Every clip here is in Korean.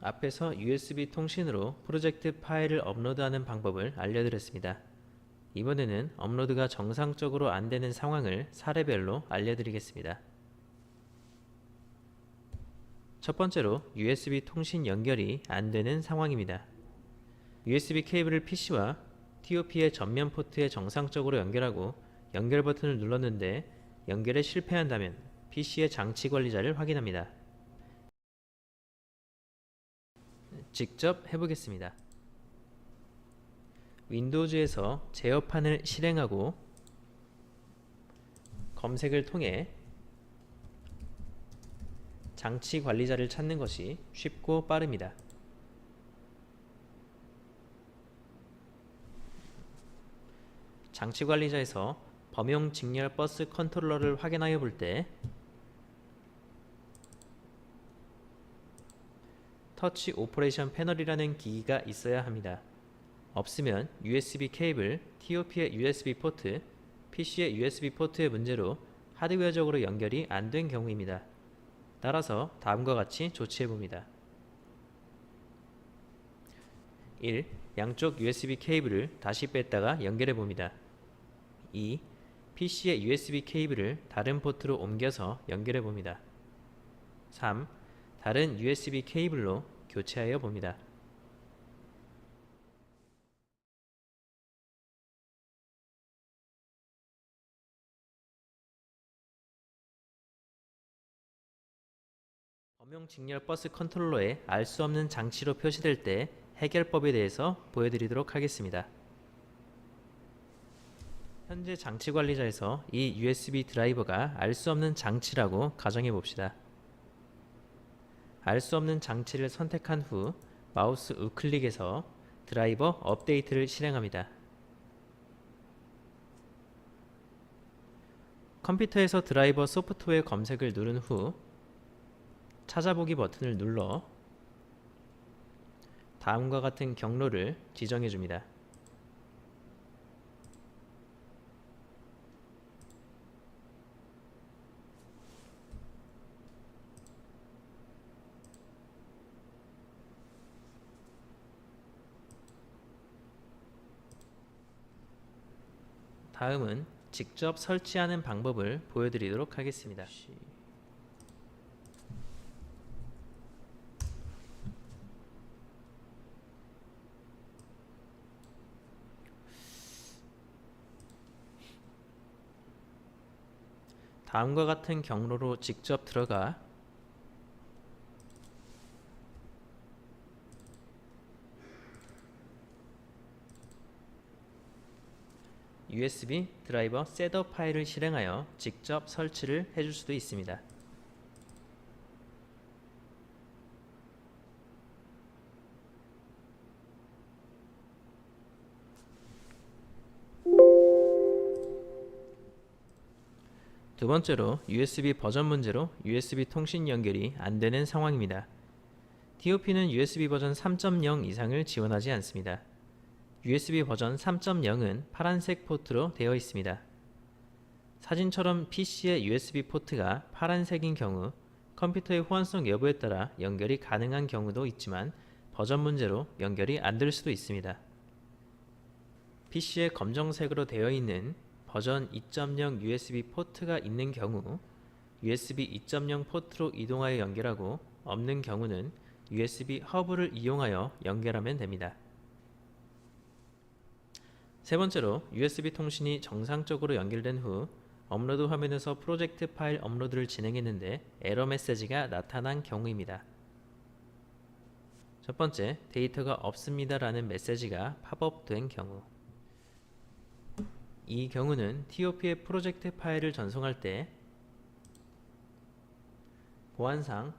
앞에서 USB 통신으로 프로젝트 파일을 업로드하는 방법을 알려드렸습니다. 이번에는 업로드가 정상적으로 안 되는 상황을 사례별로 알려드리겠습니다. 첫 번째로 USB 통신 연결이 안 되는 상황입니다. USB 케이블을 PC와 TOP의 전면 포트에 정상적으로 연결하고 연결 버튼을 눌렀는데 연결에 실패한다면 PC의 장치 관리자를 확인합니다. 직접 해보겠습니다. 윈도우즈에서 제어판을 실행하고 검색을 통해 장치 관리자를 찾는 것이 쉽고 빠릅니다. 장치 관리자에서 범용 직렬 버스 컨트롤러를 확인하여 볼 때 터치 오퍼레이션 패널이라는 기기가 있어야 합니다. 없으면 USB 케이블, TOP의 USB 포트, PC의 USB 포트의 문제로 하드웨어적으로 연결이 안 된 경우입니다. 따라서 다음과 같이 조치해 봅니다. 1. 양쪽 USB 케이블을 다시 뺐다가 연결해 봅니다. 2. PC의 USB 케이블을 다른 포트로 옮겨서 연결해 봅니다. 3. 다른 USB 케이블로 교체하여 봅니다. 범용 직렬 버스 컨트롤러에 알 수 없는 장치로 표시될 때 해결법에 대해서 보여드리도록 하겠습니다. 현재 장치 관리자에서 이 USB 드라이버가 알 수 없는 장치라고 가정해 봅시다. 알 수 없는 장치를 선택한 후 마우스 우클릭에서 드라이버 업데이트를 실행합니다. 컴퓨터에서 드라이버 소프트웨어 검색을 누른 후 찾아보기 버튼을 눌러 다음과 같은 경로를 지정해 줍니다. 다음은 직접 설치하는 방법을 보여드리도록 하겠습니다. 다음과 같은 경로로 직접 들어가 USB 드라이버 셋업 파일을 실행하여 직접 설치를 해줄 수도 있습니다. 두 번째로 USB 버전 문제로 USB 통신 연결이 안 되는 상황입니다. TOP는 USB 버전 3.0 이상을 지원하지 않습니다. USB 버전 3.0은 파란색 포트로 되어 있습니다. 사진처럼 PC의 USB 포트가 파란색인 경우 컴퓨터의 호환성 여부에 따라 연결이 가능한 경우도 있지만 버전 문제로 연결이 안 될 수도 있습니다. PC에 검정색으로 되어 있는 버전 2.0 USB 포트가 있는 경우 USB 2.0 포트로 이동하여 연결하고 없는 경우는 USB 허브를 이용하여 연결하면 됩니다. 세 번째로 USB 통신이 정상적으로 연결된 후 업로드 화면에서 프로젝트 파일 업로드를 진행했는데 에러 메시지가 나타난 경우입니다. 첫 번째, 데이터가 없습니다 라는 메시지가 팝업된 경우 이 경우는 TOP의 프로젝트 파일을 전송할 때 보안상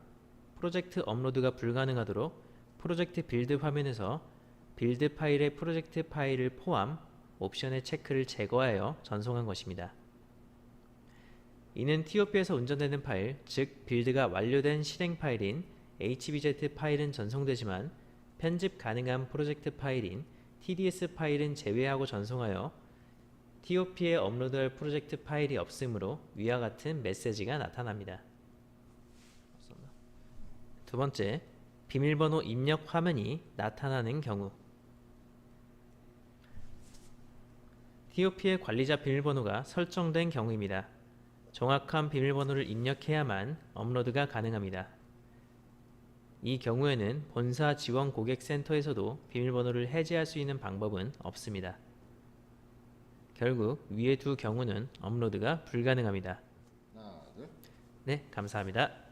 프로젝트 업로드가 불가능하도록 프로젝트 빌드 화면에서 빌드 파일의 프로젝트 파일을 포함 옵션의 체크를 제거하여 전송한 것입니다. 이는 TOP에서 운전되는 파일, 즉 빌드가 완료된 실행 파일인 HBZ 파일은 전송되지만 편집 가능한 프로젝트 파일인 TDS 파일은 제외하고 전송하여 TOP에 업로드할 프로젝트 파일이 없으므로 위와 같은 메시지가 나타납니다. 두 번째, 비밀번호 입력 화면이 나타나는 경우 TOP의 관리자 비밀번호가 설정된 경우입니다. 정확한 비밀번호를 입력해야만 업로드가 가능합니다. 이 경우에는 본사 지원 고객센터에서도 비밀번호를 해제할 수 있는 방법은 없습니다. 결국 위의 두 경우는 업로드가 불가능합니다. 하나, 둘. 네, 감사합니다.